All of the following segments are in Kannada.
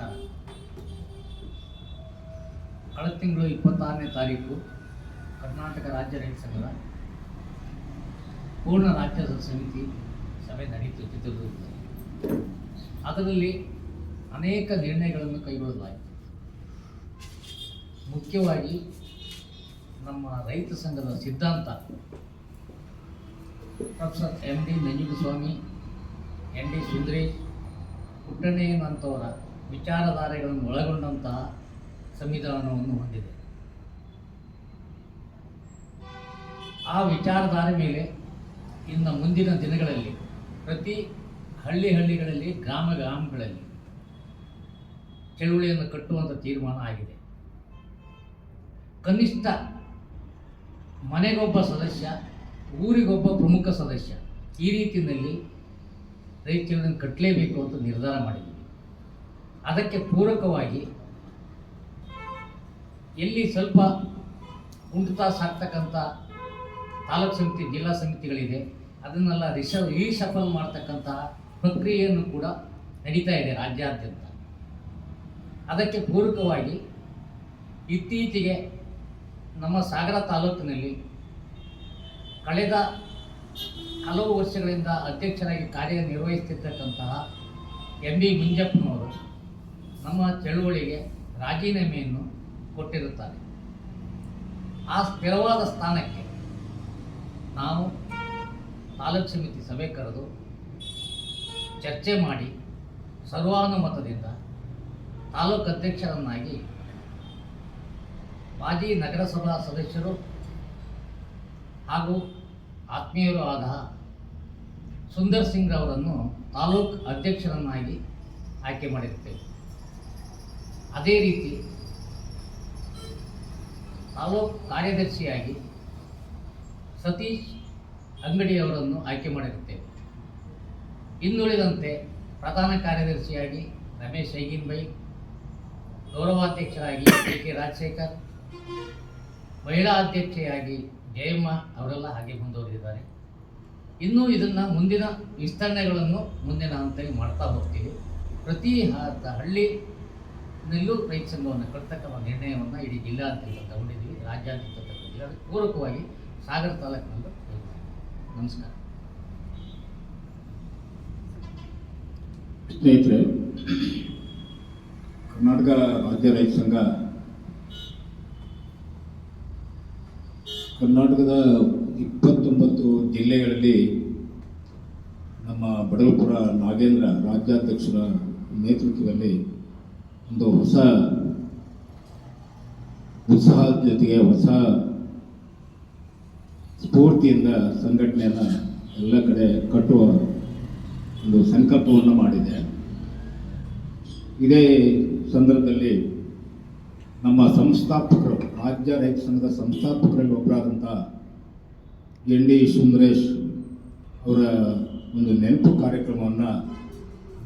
ನಮಸ್ಕಾರ ಕಳೆದ ತಿಂಗಳು ಇಪ್ಪತ್ತಾರನೇ ತಾರೀಕು ಕರ್ನಾಟಕ ರಾಜ್ಯ ರೈತ ಸಂಘದ ಪೂರ್ಣ ರಾಜ್ಯ ಸಮಿತಿ ಸಭೆ ನಡೆಯಿತು ಚಿತ್ರದುರ್ಗದಲ್ಲಿ. ಅದರಲ್ಲಿ ಅನೇಕ ನಿರ್ಣಯಗಳನ್ನು ಕೈಗೊಳ್ಳಲಾಯಿತು. ಮುಖ್ಯವಾಗಿ ನಮ್ಮ ರೈತ ಸಂಘದ ಸಿದ್ಧಾಂತ. Professor M D Nanjundaswamy N D Sundaresh ಪುಟ್ಟಣ್ಣಯ್ಯನಂತವರ ವಿಚಾರಧಾರೆಗಳನ್ನು ಒಳಗೊಂಡಂತಹ ಸಂವಿಧಾನವನ್ನು ಹೊಂದಿದೆ. ಆ ವಿಚಾರಧಾರೆ ಮೇಲೆ ಇನ್ನು ಮುಂದಿನ ದಿನಗಳಲ್ಲಿ, ಪ್ರತಿ ಹಳ್ಳಿ ಹಳ್ಳಿಗಳಲ್ಲಿ, ಗ್ರಾಮ ಗ್ರಾಮಗಳಲ್ಲಿ ಚಳುವಳಿಯನ್ನು ಕಟ್ಟುವಂಥ ತೀರ್ಮಾನ ಆಗಿದೆ. ಕನಿಷ್ಠ ಮನೆಗೊಬ್ಬ ಸದಸ್ಯ, ಊರಿಗೊಬ್ಬ ಪ್ರಮುಖ ಸದಸ್ಯ ಈ ರೀತಿಯಲ್ಲಿ ರೈತರನ್ನು ಕಟ್ಟಲೇಬೇಕು ಅಂತ ನಿರ್ಧಾರ ಮಾಡಿದ್ದೀವಿ ಅದಕ್ಕೆ ಪೂರಕವಾಗಿ ಎಲ್ಲಿ ಸ್ವಲ್ಪ ಉಂಟುತಾ ಸಾಕ್ತಕ್ಕಂಥ ತಾಲೂಕು ಸಮಿತಿ, ಜಿಲ್ಲಾ ಸಮಿತಿಗಳಿದೆ, ಅದನ್ನೆಲ್ಲ ರಿಷ ರೀಶಫಲ್ ಮಾಡ್ತಕ್ಕಂತಹ ಪ್ರಕ್ರಿಯೆಯನ್ನು ಕೂಡ ನಡೀತಾ ಇದೆ ರಾಜ್ಯಾದ್ಯಂತ. ಅದಕ್ಕೆ ಪೂರಕವಾಗಿ ಇತ್ತೀಚೆಗೆ ನಮ್ಮ ಸಾಗರ ತಾಲೂಕಿನಲ್ಲಿ ಕಳೆದ ಹಲವು ವರ್ಷಗಳಿಂದ ಅಧ್ಯಕ್ಷರಾಗಿ ಕಾರ್ಯನಿರ್ವಹಿಸ್ತಿರ್ತಕ್ಕಂತಹ ಎಂ ಬಿ ಮುಂಜಪ್ಪನವರು ನಮ್ಮ ಚಳುವಳಿಗೆ ರಾಜೀನಾಮೆಯನ್ನು ಕೊಟ್ಟಿರುತ್ತಾರೆ. ಆ ಸ್ಥಿರವಾದ ಸ್ಥಾನಕ್ಕೆ ನಾವು ತಾಲೂಕು ಸಮಿತಿ ಸಭೆ ಕರೆದು ಚರ್ಚೆ ಮಾಡಿ ಸರ್ವಾನುಮತದಿಂದ ತಾಲೂಕು ಅಧ್ಯಕ್ಷರನ್ನಾಗಿ ಮಾಜಿ ನಗರಸಭಾ ಸದಸ್ಯರು ಹಾಗೂ ಆತ್ಮೀಯರೂ ಆದ ಸುಂದರ್ ಸಿಂಗ್ ಅವರನ್ನು ತಾಲೂಕು ಅಧ್ಯಕ್ಷರನ್ನಾಗಿ ಆಯ್ಕೆ ಮಾಡಿರುತ್ತೇವೆ ಅದೇ ರೀತಿ ತಾಲೂಕು ಕಾರ್ಯದರ್ಶಿಯಾಗಿ ಸತೀಶ್ ಅಂಗಡಿಯವರನ್ನು ಆಯ್ಕೆ ಮಾಡಿರುತ್ತೇವೆ ಇನ್ನುಳಿದಂತೆ ಪ್ರಧಾನ ಕಾರ್ಯದರ್ಶಿಯಾಗಿ ರಮೇಶ್ ಐಗಿನ್ಬೈ ಗೌರವಾಧ್ಯಕ್ಷರಾಗಿ ಕೆ ಕೆ ರಾಜಶೇಖರ್, ಮಹಿಳಾ ಅಧ್ಯಕ್ಷೆಯಾಗಿ ಜಯಮ್ಮ ಅವರೆಲ್ಲ ಹಾಗೆ ಮುಂದುವರೆದಿದ್ದಾರೆ. ಇನ್ನೂ ಇದನ್ನು ಮುಂದಿನ ವಿಸ್ತರಣೆಗಳನ್ನು ಮುಂದಿನ ಹಂತದಲ್ಲಿ ಮಾಡ್ತಾ ಹೋಗ್ತೀವಿ ಪ್ರತಿ ಹ- ಹಳ್ಳಿನಲ್ಲೂ ರೈತ ಸಂಘವನ್ನು ಕಟ್ತಕ್ಕ ನಿರ್ಣಯವನ್ನು ಇಡೀ ಜಿಲ್ಲಾದ್ಯಂತ ತಗೊಂಡಿದ್ದೀವಿ ರಾಜ್ಯಾದ್ಯಂತ ತಗೊಂಡಿದ್ದೀವಿ ಅದಕ್ಕೆ ಪೂರಕವಾಗಿ ಸಾಗರ ತಾಲೂಕಿನಲ್ಲೂ. ನಮಸ್ಕಾರ ಸ್ನೇಹಿತರೆ, ಕರ್ನಾಟಕ ರಾಜ್ಯ ರೈತ ಸಂಘ ಕರ್ನಾಟಕದ ಇಪ್ಪತ್ತೊಂಬತ್ತು ಜಿಲ್ಲೆಗಳಲ್ಲಿ ನಮ್ಮ ಬಡವಪುರ ನಾಗೇಂದ್ರ ರಾಜ್ಯಾಧ್ಯಕ್ಷರ ನೇತೃತ್ವದಲ್ಲಿ ಒಂದು ಹೊಸ ಉತ್ಸಾಹದ ಜೊತೆಗೆ ಹೊಸ ಸ್ಫೂರ್ತಿಯಿಂದ ಸಂಘಟನೆಯನ್ನು ಎಲ್ಲ ಕಡೆ ಕಟ್ಟುವ ಒಂದು ಸಂಕಲ್ಪವನ್ನು ಮಾಡಿದೆ. ಇದೇ ಸಂದರ್ಭದಲ್ಲಿ ನಮ್ಮ ಸಂಸ್ಥಾಪಕರು ರಾಜ್ಯ ರೈತ ಸಂಘದ ಸಂಸ್ಥಾಪಕರಲ್ಲಿ ಒಬ್ಬರಾದಂಥ ಎನ್ ಡಿ ಸುಂದರೇಶ್ ಅವರ ಒಂದು ನೆನಪು ಕಾರ್ಯಕ್ರಮವನ್ನು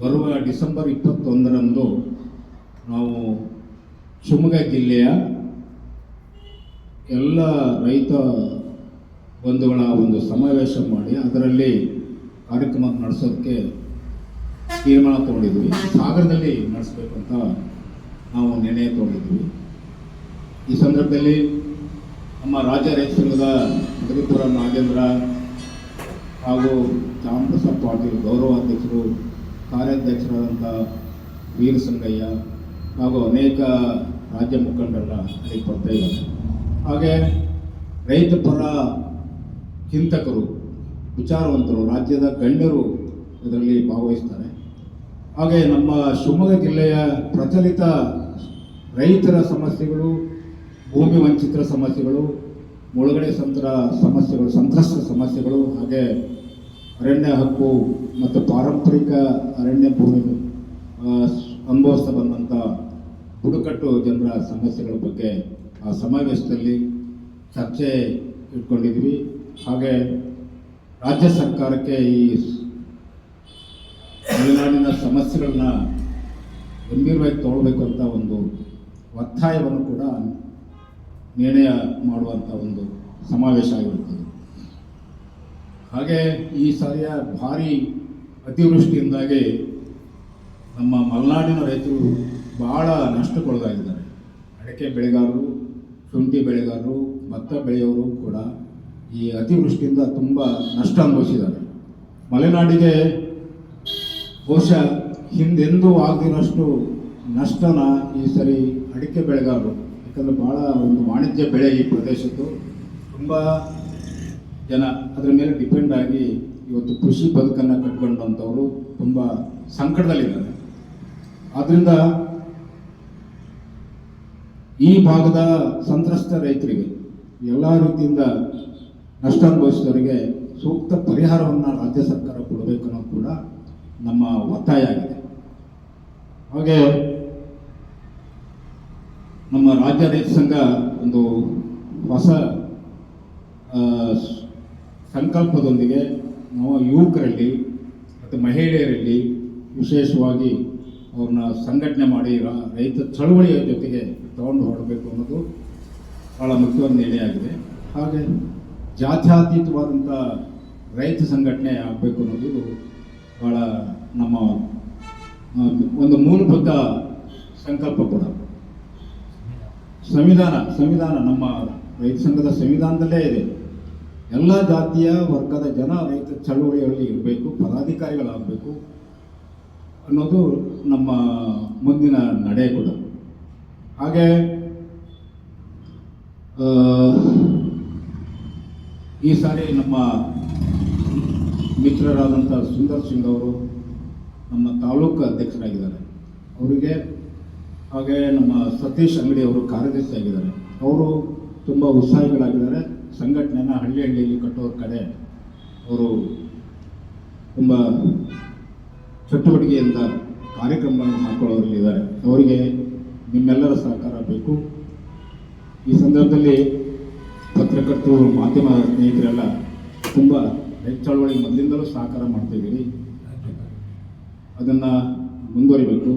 ಬರುವ ಡಿಸೆಂಬರ್ ಇಪ್ಪತ್ತೊಂದರಂದು ನಾವು ಶಿವಮೊಗ್ಗ ಜಿಲ್ಲೆಯ ಎಲ್ಲ ರೈತ ಬಂಧುಗಳ ಒಂದು ಸಮಾವೇಶ ಮಾಡಿ ಅದರಲ್ಲಿ ಕಾರ್ಯಕ್ರಮ ನಡೆಸೋದಕ್ಕೆ ತೀರ್ಮಾನ ತಗೊಂಡಿದ್ವಿ. ಸಾಗರದಲ್ಲಿ ನಡೆಸಬೇಕಂತ ನಾವು ನಿರ್ಣಯ ತಗೊಂಡಿದ್ವಿ. ಈ ಸಂದರ್ಭದಲ್ಲಿ ನಮ್ಮ ರಾಜ್ಯ ರೈತ ಸಂಘದ ಮಧುಪುರ ನಾಗೇಂದ್ರ ಹಾಗೂ ಚಾಮಪ್ರಸಾದ್ ಪಾಟೀಲ್ ಗೌರವಾಧ್ಯಕ್ಷರು ಕಾರ್ಯಾಧ್ಯಕ್ಷರಾದಂಥ ವೀರ ಸಂಗಯ್ಯ ಹಾಗೂ ಅನೇಕ ರಾಜ್ಯ ಮುಖಂಡರನ್ನ ಅಲ್ಲಿ ಕೊಡ್ತಾ ಇದ್ದಾರೆ. ಹಾಗೆ ರೈತ ಪರ ಚಿಂತಕರು, ವಿಚಾರವಂತರು, ರಾಜ್ಯದ ಗಣ್ಯರು ಇದರಲ್ಲಿ ಭಾಗವಹಿಸ್ತಾರೆ. ಹಾಗೆ ನಮ್ಮ ಶಿವಮೊಗ್ಗ ಜಿಲ್ಲೆಯ ಪ್ರಚಲಿತ ರೈತರ ಸಮಸ್ಯೆಗಳು, ಭೂಮಿ ವಂಚಿತರ ಸಮಸ್ಯೆಗಳು, ಮುಳುಗಡೆ ಸಂತರ ಸಮಸ್ಯೆಗಳು, ಸಂತ್ರಸ್ತ ಸಮಸ್ಯೆಗಳು, ಹಾಗೆ ಅರಣ್ಯ ಹಕ್ಕು ಮತ್ತು ಪಾರಂಪರಿಕ ಅರಣ್ಯ ಭೂಮಿ ಅನುಭವಿಸ್ತಾ ಬಂದಂಥ ಬುಡಕಟ್ಟು ಜನರ ಸಮಸ್ಯೆಗಳ ಬಗ್ಗೆ ಆ ಸಮಾವೇಶದಲ್ಲಿ ಚರ್ಚೆ ಇಟ್ಕೊಂಡಿದ್ವಿ ಹಾಗೆ ರಾಜ್ಯ ಸರ್ಕಾರಕ್ಕೆ ಈ ಮಲೆನಾಡಿನ ಸಮಸ್ಯೆಗಳನ್ನ ಗಂಭೀರವಾಗಿ ತಗೊಳ್ಬೇಕು ಅಂತ ಒಂದು ಒತ್ತಾಯವನ್ನು ಕೂಡ ನಿರ್ಣಯ ಮಾಡುವಂಥ ಒಂದು ಸಮಾವೇಶ ಆಗಿರುತ್ತದೆ. ಹಾಗೆ ಈ ಸಾರಿಯ ಭಾರಿ ಅತಿವೃಷ್ಟಿಯಿಂದಾಗಿ ನಮ್ಮ ಮಲೆನಾಡಿನ ರೈತರು ಬಹಳ ನಷ್ಟಕ್ಕೊಳಗಾಗಿದ್ದಾರೆ. ಅಡಿಕೆ ಬೆಳೆಗಾರರು, ಶುಂಠಿ ಬೆಳೆಗಾರರು, ಭತ್ತ ಬೆಳೆಯೋರು ಕೂಡ ಈ ಅತಿವೃಷ್ಟಿಯಿಂದ ತುಂಬ ನಷ್ಟ ಅನುಭವಿಸಿದ್ದಾರೆ. ಮಲೆನಾಡಿಗೆ ಬಹುಶಃ ಹಿಂದೆಂದೂ ಆಗದಿರೋಷ್ಟು ನಷ್ಟನ ಈ ಸರಿ ಅಡಿಕೆ ಬೆಳೆಗಾರರು, ಯಾಕಂದರೆ ಭಾಳ ಒಂದು ವಾಣಿಜ್ಯ ಬೆಳೆ ಈ ಪ್ರದೇಶದ್ದು. ತುಂಬ ಜನ ಅದರ ಮೇಲೆ ಡಿಪೆಂಡ್ ಆಗಿ ಇವತ್ತು ಕೃಷಿ ಬದುಕನ್ನು ಕಟ್ಕೊಂಡಂಥವರು ತುಂಬ ಸಂಕಟದಲ್ಲಿದ್ದಾರೆ. ಆದ್ದರಿಂದ ಈ ಭಾಗದ ಸಂತ್ರಸ್ತ ರೈತರಿಗೆ ಎಲ್ಲ ರೀತಿಯಿಂದ ನಷ್ಟ ಅನುಭವಿಸಿದವರಿಗೆ ಸೂಕ್ತ ಪರಿಹಾರವನ್ನು ರಾಜ್ಯ ಸರ್ಕಾರ ಕೊಡಬೇಕು ಅನ್ನೋದು ಕೂಡ ನಮ್ಮ ಒತ್ತಾಯ ಆಗಿದೆ. ಹಾಗೆ ನಮ್ಮ ರಾಜ್ಯ ರೈತ ಸಂಘ ಒಂದು ಹೊಸ ಸಂಕಲ್ಪದೊಂದಿಗೆ ನಾವು ಯುವಕರಲ್ಲಿ ಮತ್ತು ಮಹಿಳೆಯರಲ್ಲಿ ವಿಶೇಷವಾಗಿ ಅವ್ರನ್ನ ಸಂಘಟನೆ ಮಾಡಿ ರೈತ ಚಳವಳಿಯ ಜೊತೆಗೆ ತಗೊಂಡು ಹೊರಡಬೇಕು ಅನ್ನೋದು ಭಾಳ ಮುಖ್ಯವಾದ ನಿರ್ಣಯ ಹಾಗೆ ಜಾತ್ಯಾತೀತವಾದಂಥ ರೈತ ಸಂಘಟನೆ ಆಗಬೇಕು ಅನ್ನೋದು ಭಾಳ ನಮ್ಮ ಒಂದು ಮೂಲಭೂತ ಸಂಕಲ್ಪ ಕೂಡ. ಸಂವಿಧಾನ ಸಂವಿಧಾನ ನಮ್ಮ ರೈತ ಸಂಘದ ಸಂವಿಧಾನದಲ್ಲೇ ಇದೆ. ಎಲ್ಲ ಜಾತಿಯ, ವರ್ಗದ ಜನ ರೈತ ಚಳುವಳಿಯಲ್ಲಿ ಇರಬೇಕು, ಪದಾಧಿಕಾರಿಗಳಾಗಬೇಕು. ಅನ್ನೋದು ನಮ್ಮ ಮುಂದಿನ ನಡೆ ಕೂಡ. ಹಾಗೆ ಈ ಸಾರಿ ನಮ್ಮ ಮಿತ್ರರಾದಂಥ ಸುಂದರ್ ಸಿಂಗ್ ಅವರು ನಮ್ಮ ತಾಲೂಕು ಅಧ್ಯಕ್ಷರಾಗಿದ್ದಾರೆ. ಅವರಿಗೆ ಹಾಗೆ ನಮ್ಮ ಸತೀಶ್ ಅಂಗಡಿ ಅವರು ಕಾರ್ಯದರ್ಶಿ ಆಗಿದ್ದಾರೆ. ಅವರು ತುಂಬ ಉತ್ಸಾಹಿಗಳಾಗಿದ್ದಾರೆ. ಸಂಘಟನೆನ ಹಳ್ಳಿ ಹಳ್ಳಿಯಲ್ಲಿ ಕಟ್ಟೋರ ಕಡೆ ಅವರು ತುಂಬ ಚಟುವಟಿಕೆಯಿಂದ ಕಾರ್ಯಕ್ರಮಗಳನ್ನು ಹಾಕೊಳ್ಳೋದ್ರಲ್ಲಿದ್ದಾರೆ ಅವರಿಗೆ ನಿಮ್ಮೆಲ್ಲರ ಸಹಕಾರ ಬೇಕು. ಈ ಸಂದರ್ಭದಲ್ಲಿ ಪತ್ರಕರ್ತರು, ಮಾಧ್ಯಮ ಸ್ನೇಹಿತರೆಲ್ಲ ತುಂಬ ರೈತ ಚಳವಳಿ ಮೊದಲಿಂದಲೂ ಸಹಕಾರ ಮಾಡ್ತಿದ್ದೀರಿ ಅದನ್ನು ಮುಂದುವರಿಬೇಕು.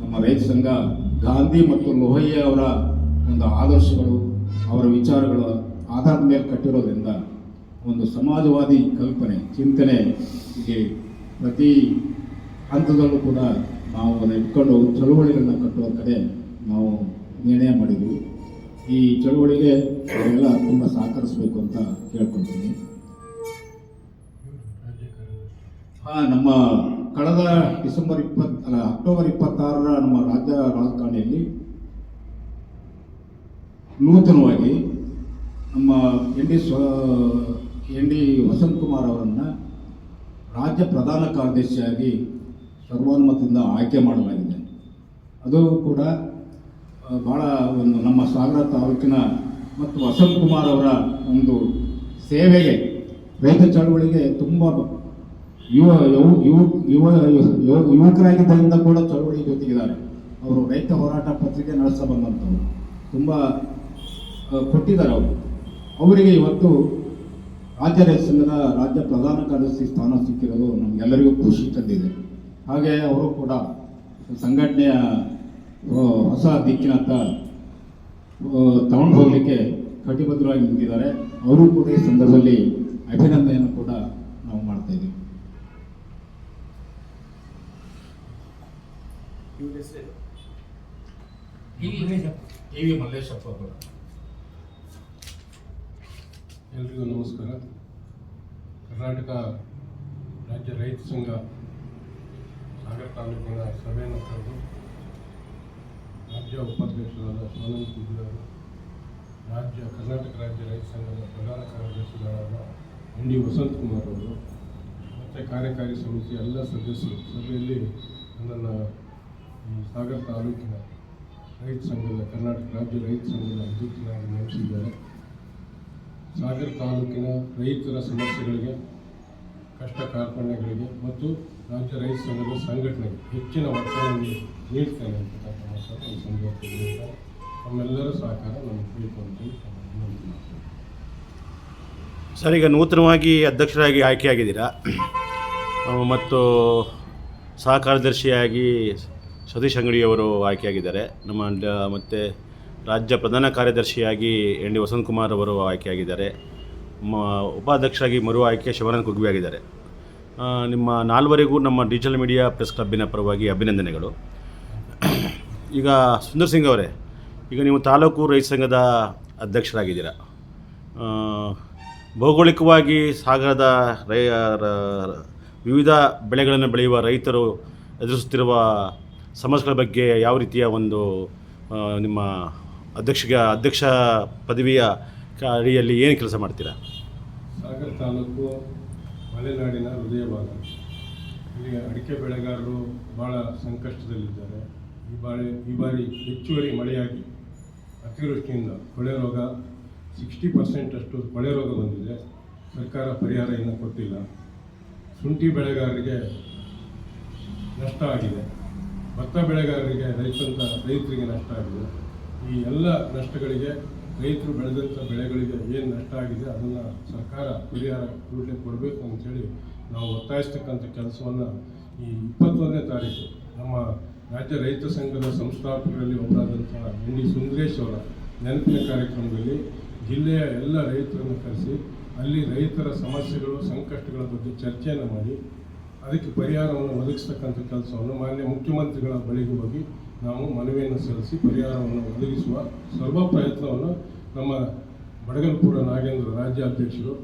ನಮ್ಮ ರೈತ ಸಂಘ, ಗಾಂಧಿ ಮತ್ತು ಲೋಹಯ್ಯ ಅವರ ಒಂದು ಆದರ್ಶಗಳು, ಅವರ ವಿಚಾರಗಳು ಆಧಾರದ ಮೇಲೆ ಕಟ್ಟಿರೋದ್ರಿಂದ ಒಂದು ಸಮಾಜವಾದಿ ಕಲ್ಪನೆ ಚಿಂತನೆ ಪ್ರತಿ ಹಂತದಲ್ಲೂ ಕೂಡ ನಾವು ಅದನ್ನು ಇಟ್ಕೊಂಡು ಚಳುವಳಿಗಳನ್ನ ಕಟ್ಟುವ ಕಡೆ ನಾವು ನಿರ್ಣಯ ಮಾಡಿದ್ವಿ. ಈ ಚಳುವಳಿಗೆ ಅವರೆಲ್ಲ ತುಂಬ ಸಹಕರಿಸಬೇಕು ಅಂತ ಕೇಳ್ಕೊತೀನಿ. ಹಾಂ, ನಮ್ಮ ಕಳೆದ ಡಿಸೆಂಬರ್ ಇಪ್ಪತ್, ಅಲ್ಲ, ಅಕ್ಟೋಬರ್ ಇಪ್ಪತ್ತಾರರ ನಮ್ಮ ರಾಜ್ಯ ರಾಜಕಾರಣಿಯಲ್ಲಿ ನೂತನವಾಗಿ ನಮ್ಮ ಎನ್ ಡಿ ಸ್ವ, ಎನ್ ಡಿ ವಸಂತ್ ಕುಮಾರ್ ಅವರನ್ನು ರಾಜ್ಯ ಪ್ರಧಾನ ಕಾರ್ಯದರ್ಶಿಯಾಗಿ ಸರ್ವಾನುಮತದಿಂದ ಆಯ್ಕೆ ಮಾಡಲಾಗಿದೆ. ಅದು ಕೂಡ ಭಾಳ ಒಂದು ನಮ್ಮ ಸಾಗರ ತಾಲೂಕಿನ ಮತ್ತು ವಸಂತ್ ಕುಮಾರ್ ಅವರ ಒಂದು ಸೇವೆಗೆ, ರೈತ ಚಳವಳಿಗೆ ತುಂಬ ಯುವ ಯುವ ಯುವ ಯುವ ಯುವ- ಯುವಕರಾಗಿದ್ದರಿಂದ ಕೂಡ ಚಳವಳಿ ಜೊತೆಗಿದ್ದಾರೆ. ಅವರು ರೈತ ಹೋರಾಟ ಪತ್ರಿಕೆ ನಡೆಸ್ತಾ ಬಂದಂಥವ್ರು. ತುಂಬ ಕೊಟ್ಟಿದ್ದಾರೆ ಅವರು. ಅವರಿಗೆ ಇವತ್ತು ರಾಜ್ಯ ರೈತ ರಾಜ್ಯ ಪ್ರಧಾನ ಕಾರ್ಯದರ್ಶಿ ಸ್ಥಾನ ಸಿಕ್ಕಿರೋದು ನಮಗೆಲ್ಲರಿಗೂ ಖುಷಿ ತಂದಿದೆ. ಹಾಗೆ ಅವರು ಕೂಡ ಸಂಘಟನೆಯ ಆ, ಹೊಸ ದಿಕ್ಕಿನತ್ತ ತಗೊಂಡು ಹೋಗಲಿಕ್ಕೆ ಕಟಿಬದ್ಧವಾಗಿ ನಿಂತಿದ್ದಾರೆ. ಅವರು ಕೂಡ ಈ ಸಂದರ್ಭದಲ್ಲಿ ಅಭಿನಂದನೆಯನ್ನು ಕೂಡ ನಾವು ಮಾಡ್ತಾ ಇದ್ದೀವಿ. ಟಿ ವಿ ಮಲ್ಲೇಶಪ್ಪ ಅವರು. ಎಲ್ರಿಗೂ ನಮಸ್ಕಾರ. ಕರ್ನಾಟಕ ರಾಜ್ಯ ರೈತ ಸಂಘ ಸಾಗರ ತಾಲೂಕಿನ ಸಭೆಯನ್ನು ಕರೆದು ರಾಜ್ಯ ಉಪಾಧ್ಯಕ್ಷರಾದ ಸೋನಂದ್ ಕುದ್ರಿ ರಾಜ್ಯ ಕರ್ನಾಟಕ ರಾಜ್ಯ ರೈತ ಸಂಘದ ಪ್ರಧಾನ ಕಾರ್ಯದರ್ಶಿಗಳಾದ ಎನ್ ಡಿ ವಸಂತ್ ಕುಮಾರ್ ಅವರು ಮತ್ತು ಕಾರ್ಯಕಾರಿ ಸಮಿತಿ ಎಲ್ಲ ಸದಸ್ಯರು ಸಭೆಯಲ್ಲಿ ನನ್ನನ್ನು ಸಾಗರ ತಾಲೂಕಿನ ರೈತ ಸಂಘದ ಕರ್ನಾಟಕ ರಾಜ್ಯ ರೈತ ಸಂಘದ ಅಧ್ಯಕ್ಷನಾಗಿ ನೇಮಿಸಿದ್ದಾರೆ. ಸಾಗರ ತಾಲೂಕಿನ ರೈತರ ಸಮಸ್ಯೆಗಳಿಗೆ, ಕಷ್ಟ ಕಾರ್ಪಣ್ಯಗಳಿಗೆ ಮತ್ತು ರಾಜ್ಯ ರೈತ ಸಂಘದ ಸಂಘಟನೆಗೆ ಹೆಚ್ಚಿನ ಒತ್ತನ್ನು ನೀಡ್ತೇನೆ ಅಂತಕ್ಕಂಥ ಈ ಸಂದರ್ಭದಲ್ಲಿ ತಮ್ಮೆಲ್ಲರ ಸಹಕಾರ ನಮಗೆ ಮಾಡ್ತೇನೆ ಸರ್, ಈಗ ನೂತನವಾಗಿ ಅಧ್ಯಕ್ಷರಾಗಿ ಆಯ್ಕೆಯಾಗಿದ್ದೀರಾ? ಮತ್ತು ಸಹ ಕಾರ್ಯದರ್ಶಿಯಾಗಿ ಸತೀಶ್ ಅಂಗಡಿಯವರು ಆಯ್ಕೆಯಾಗಿದ್ದಾರೆ. ನಮ್ಮ ಮತ್ತು ರಾಜ್ಯ ಪ್ರಧಾನ ಕಾರ್ಯದರ್ಶಿಯಾಗಿ ಎನ್ ಡಿ ವಸಂತಕುಮಾರ್ ಅವರು ಆಯ್ಕೆಯಾಗಿದ್ದಾರೆ. ಮ, ಉಪಾಧ್ಯಕ್ಷರಾಗಿ ಮರು ಆಯ್ಕೆ ಶಿವಾನಂದ ಕುಗ್ವಿ ಆಗಿದ್ದಾರೆ. ನಿಮ್ಮ ನಾಲ್ವರಿಗೂ ನಮ್ಮ ಡಿಜಿಟಲ್ ಮೀಡಿಯಾ ಪ್ರೆಸ್ ಕ್ಲಬ್ಬಿನ ಪರವಾಗಿ ಅಭಿನಂದನೆಗಳು. ಈಗ ಸುಂದರ್ ಸಿಂಗ್ ಅವರೇ, ಈಗ ನೀವು ತಾಲೂಕು ರೈತ ಸಂಘದ ಅಧ್ಯಕ್ಷರಾಗಿದ್ದೀರಾ. ಭೌಗೋಳಿಕವಾಗಿ ಸಾಗರದ ರೈ ವಿವಿಧ ಬೆಳೆಗಳನ್ನು ಬೆಳೆಯುವ ರೈತರು ಎದುರಿಸುತ್ತಿರುವ ಸಮಸ್ಯೆಗಳ ಬಗ್ಗೆ ಯಾವ ರೀತಿಯ ಒಂದು ನಿಮ್ಮ ಅಧ್ಯಕ್ಷಗೆ, ಅಧ್ಯಕ್ಷ ಪದವಿಯ ಅಡಿಯಲ್ಲಿ ಏನು ಕೆಲಸ ಮಾಡ್ತೀರಾ? ಸಾಗರ ತಾಲೂಕು ಮಲೆನಾಡಿನ ಹೃದಯ ಭಾಗ ಇಲ್ಲಿ ಅಡಿಕೆ ಬೆಳೆಗಾರರು ಭಾಳ ಸಂಕಷ್ಟದಲ್ಲಿದ್ದಾರೆ. ಈ ಬಾರಿ ಈ ಬಾರಿ ಹೆಚ್ಚುವರಿ ಮಳೆಯಾಗಿ ಅತಿವೃಷ್ಟಿಯಿಂದ ಕೊಳೆ ರೋಗ ಸಿಕ್ಸ್ಟಿ ಪರ್ಸೆಂಟಷ್ಟು ಕೊಳೆ ರೋಗ ಬಂದಿದೆ. ಸರ್ಕಾರ ಪರಿಹಾರ ಇನ್ನೂ ಕೊಟ್ಟಿಲ್ಲ. ಶುಂಠಿ ಬೆಳೆಗಾರರಿಗೆ ನಷ್ಟ ಆಗಿದೆ. ಭತ್ತ ಬೆಳೆಗಾರರಿಗೆ ರೈತಂತ, ರೈತರಿಗೆ ನಷ್ಟ ಆಗಿದೆ. ಈ ಎಲ್ಲ ನಷ್ಟಗಳಿಗೆ ರೈತರು ಬೆಳೆದಂಥ ಬೆಳೆಗಳಿಗೆ ಏನು ನಷ್ಟ ಆಗಿದೆ ಅದನ್ನು ಸರ್ಕಾರ ಪರಿಹಾರ ಕೂಡಲೇ ಕೊಡಬೇಕು ಅಂಥೇಳಿ ನಾವು ಒತ್ತಾಯಿಸ್ತಕ್ಕಂಥ ಕೆಲಸವನ್ನು ಈ ಇಪ್ಪತ್ತೊಂದನೇ ತಾರೀಕು ನಮ್ಮ ರಾಜ್ಯ ರೈತ ಸಂಘದ ಸಂಸ್ಥಾಪಕರಲ್ಲಿ ಒಬ್ಬರಾದಂಥ ಎನ್ ಡಿ ಸುಂದರೇಶ್ ಅವರ ನೆನಪಿನ ಕಾರ್ಯಕ್ರಮದಲ್ಲಿ ಜಿಲ್ಲೆಯ ಎಲ್ಲ ರೈತರನ್ನು ಕರೆಸಿ ಅಲ್ಲಿ ರೈತರ ಸಮಸ್ಯೆಗಳು, ಸಂಕಷ್ಟಗಳ ಬಗ್ಗೆ ಚರ್ಚೆಯನ್ನು ಮಾಡಿ ಅದಕ್ಕೆ ಪರಿಹಾರವನ್ನು ಒದಗಿಸ್ತಕ್ಕಂಥ ಕೆಲಸವನ್ನು ಮಾನ್ಯ ಮುಖ್ಯಮಂತ್ರಿಗಳ ಬಳಿಗೆ ಹೋಗಿ ನಾವು ಮನವಿಯನ್ನು ಸಲ್ಲಿಸಿ ಪರಿಹಾರವನ್ನು ಒದಗಿಸುವ ಸರ್ವ ಪ್ರಯತ್ನವನ್ನು ನಮ್ಮ ಬಡಗಲ್ಪುರ ನಾಗೇಂದ್ರ ರಾಜ್ಯಾಧ್ಯಕ್ಷರು,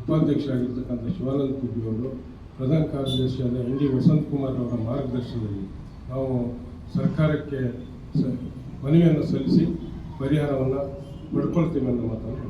ಉಪಾಧ್ಯಕ್ಷರಾಗಿರ್ತಕ್ಕಂಥ ಶಿವಾನಂದ ಕುಬ್ಬಿ ಅವರು, ಪ್ರಧಾನ ಕಾರ್ಯದರ್ಶಿಯಾದ ಎನ್ ಡಿ ವಸಂತ್ ಕುಮಾರ್ ಅವರ ಮಾರ್ಗದರ್ಶನದಲ್ಲಿ ನಾವು ಸರ್ಕಾರಕ್ಕೆ ಸ ಮನವಿಯನ್ನು ಸಲ್ಲಿಸಿ ಪರಿಹಾರವನ್ನು ಪಡ್ಕೊಳ್ತೀವಿ ಅನ್ನೋ ಮಾತನ್ನು